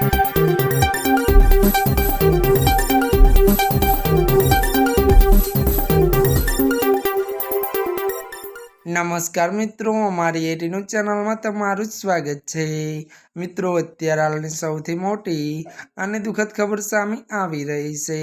Thank you. નમસ્કાર મિત્રો, અમારી એટીનું ચેનલમાં તમારું સ્વાગત છે. મિત્રો, અત્યારે હાલની સૌથી મોટી અને દુઃખદ ખબર સામે આવી રહી છે.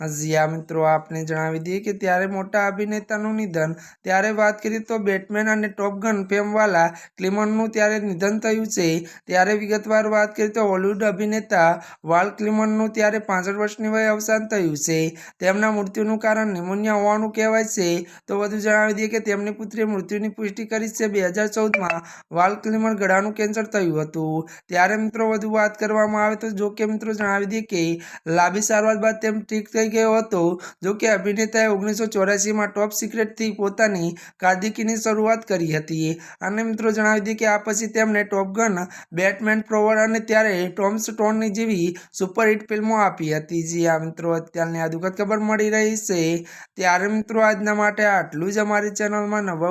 હજી મિત્રો, આપને જણાવી દઈએ કે ત્યારે મોટા અભિનેતાનું નિધન, ત્યારે વાત કરીએ તો બેટમેન અને ટોપગન ફેમવાલા ક્લિમનનું ત્યારે નિધન થયું છે. ત્યારે વિગતવાર વાત કરીએ તો હોલિવૂડ અભિનેતા વાલ ક્લિમનનું ત્યારે પાંસઠ વર્ષની વયે અવસાન થયું છે. તેમના મૃત્યુનું કારણ નિમોનિયા હોવાનું કહેવાય છે. તો વધુ જણાવી દઈએ કે તેમની પુત્રીએ મૃત્યુની પુષ્ટિ કરી છે બે હજાર ચૌદમાં. વાલ ક્લિમર ગળાનું કેન્સર થયું હતું. ત્યારે મિત્રો વધુ વાત કરવામાં આવે તો જો કે મિત્રો જણાવી દઈએ કે લાંબી સારવાર બાદ તેમ ઠીક થઈ ગયો હતો. જો કે અભિનેતાએ ઓગણીસો ચોરાસીમાં ટોપ સિક્રેટથી પોતાની કાર્દિકીની શરૂઆત કરી હતી. અને મિત્રો જણાવી દઈએ કે આ પછી તેમણે ટોપગન બેટમેન પ્રોવર અને ત્યારે ટોમ સ્ટોનની જેવી સુપરહિટ ફિલ્મો આપી હતી. જી આ મિત્રો, અત્યારની આ દુઃખદ ખબર મળી રહી છે. ત્યારે મિત્રો આજના માટે આટલું જ અમારી ચેનલમાં નવા